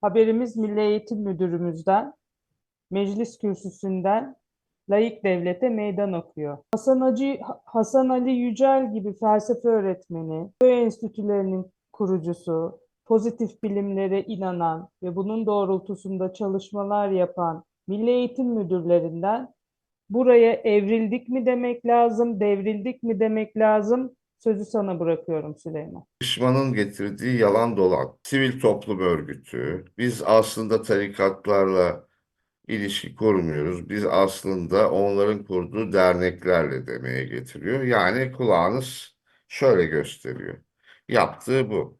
Haberimiz Milli Eğitim Müdürümüzden, meclis kürsüsünden layık devlete meydan okuyor. Hasan Hacı, Hasan Ali Yücel gibi felsefe öğretmeni, köy enstitülerinin kurucusu, pozitif bilimlere inanan ve bunun doğrultusunda çalışmalar yapan Milli Eğitim Müdürlerinden buraya evrildik mi demek lazım, devrildik mi demek lazım? Sözü sana bırakıyorum Süleyman. Düşmanın getirdiği yalan dolan. Sivil toplum örgütü. Biz aslında tarikatlarla ilişki kurmuyoruz. Biz aslında onların kurduğu derneklerle demeye getiriyor. Yani kulağınız şöyle gösteriyor. Yaptığı bu.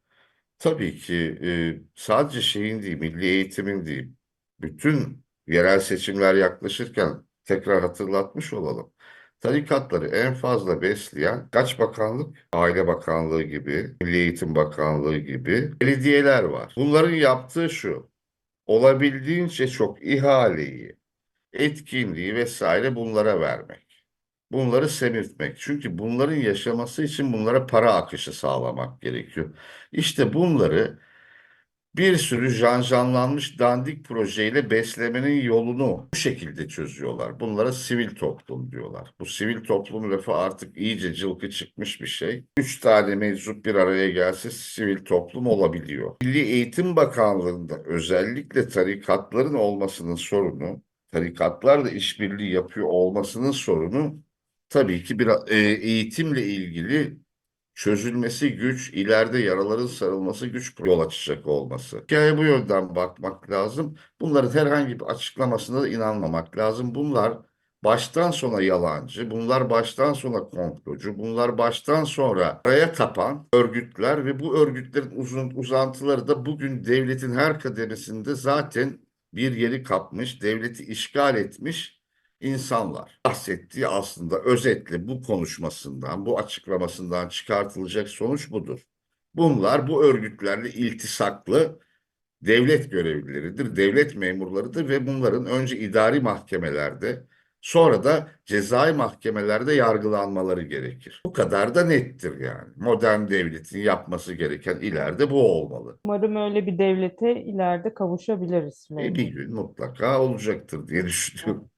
Tabii ki e, sadece şeyin değil, milli eğitimin değil. Bütün yerel seçimler yaklaşırken tekrar hatırlatmış olalım. Tarikatları en fazla besleyen kaç bakanlık? Aile Bakanlığı gibi, Milli Eğitim Bakanlığı gibi belediyeler var. Bunların yaptığı şu, olabildiğince çok ihaleyi, etkinliği vesaire bunlara vermek. Bunları semirtmek. Çünkü bunların yaşaması için bunlara para akışı sağlamak gerekiyor. İşte bunları bir sürü janjanlanmış dandik projeyle beslemenin yolunu bu şekilde çözüyorlar. Bunlara sivil toplum diyorlar. Bu sivil toplum lafı artık iyice cılkı çıkmış bir şey. Üç tane meczup bir araya gelse sivil toplum olabiliyor. Milli Eğitim Bakanlığı'nda özellikle tarikatların olmasının sorunu, tarikatlarla işbirliği yapıyor olmasının sorunu tabii ki bir e, eğitimle ilgili çözülmesi güç, ileride yaraların sarılması güç yol açacak olması. Hikaye bu yönden bakmak lazım. Bunların herhangi bir açıklamasına da inanmamak lazım. Bunlar baştan sona yalancı, bunlar baştan sona komplocu, bunlar baştan sonra araya tapan örgütler ve bu örgütlerin uzun uzantıları da bugün devletin her kademesinde zaten bir yeri kapmış, devleti işgal etmiş insanlar. Bahsettiği aslında özetle bu konuşmasından, bu açıklamasından çıkartılacak sonuç budur. Bunlar bu örgütlerle iltisaklı devlet görevlileridir, devlet memurlarıdır ve bunların önce idari mahkemelerde sonra da cezai mahkemelerde yargılanmaları gerekir. Bu kadar da nettir yani. Modern devletin yapması gereken ileride bu olmalı. Umarım öyle bir devlete ileride kavuşabiliriz E bir gün mutlaka olacaktır diye düşünüyorum.